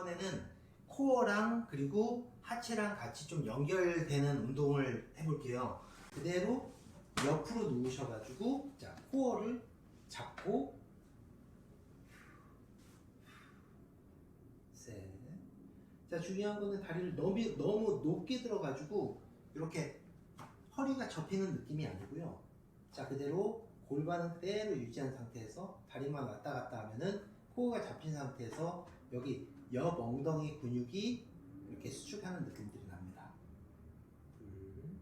이번에는 코어랑 그리고 하체랑 같이 좀 연결되는 운동을 해볼게요. 그대로 옆으로 누우셔가지고 자 코어를 잡고 셋. 자 중요한 거는 다리를 너무 너무 높게 들어가지고 이렇게 허리가 접히는 느낌이 아니고요. 자 그대로 골반은 그대로 유지한 상태에서 다리만 왔다 갔다 하면은 코어가 잡힌 상태에서 여기 옆 엉덩이 근육이 이렇게 수축하는 느낌들이 납니다. 둘.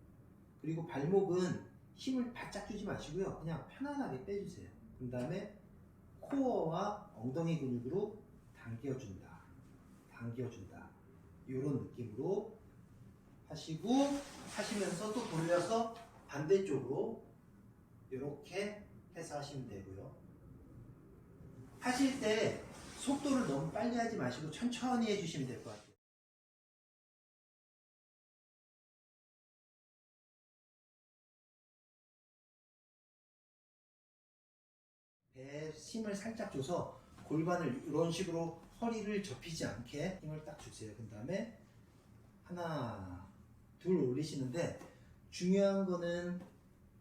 그리고 발목은 힘을 바짝 주지 마시고요. 그냥 편안하게 빼주세요. 그 다음에 코어와 엉덩이 근육으로 당겨준다. 당겨준다. 이런 느낌으로 하시고 하시면서 또 돌려서 반대쪽으로 이렇게 해서 하시면 되고요. 하실 때 속도를 너무 빨리 하지 마시고 천천히 해주시면 될 것 같아요. 배에 힘을 살짝 줘서 골반을 이런 식으로 허리를 접히지 않게 힘을 딱 주세요. 그 다음에 하나, 둘 올리시는데 중요한 거는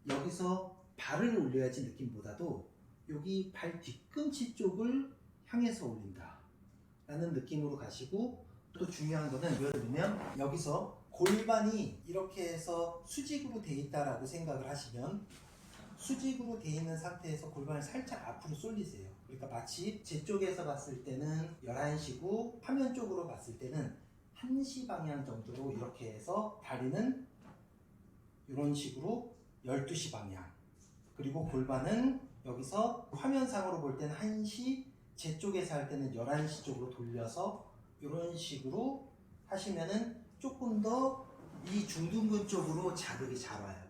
여기서 발을 올려야지 느낌보다도 여기 발 뒤꿈치 쪽을 향해서 올린다 라는 느낌으로 가시고 또 중요한 거는 들면 여기서 골반이 이렇게 해서 수직으로 돼 있다라고 생각을 하시면 수직으로 돼 있는 상태에서 골반을 살짝 앞으로 쏠리세요. 그러니까 마치 제 쪽에서 봤을 때는 11시고 화면 쪽으로 봤을 때는 1시 방향 정도로 이렇게 해서 다리는 이런 식으로 12시 방향. 그리고 골반은 여기서 화면상으로 볼 때는 1시 제 쪽에서 할 때는 11시 쪽으로 돌려서 이런 식으로 하시면은 조금 더 이 중둔근 쪽으로 자극이 잘 와요.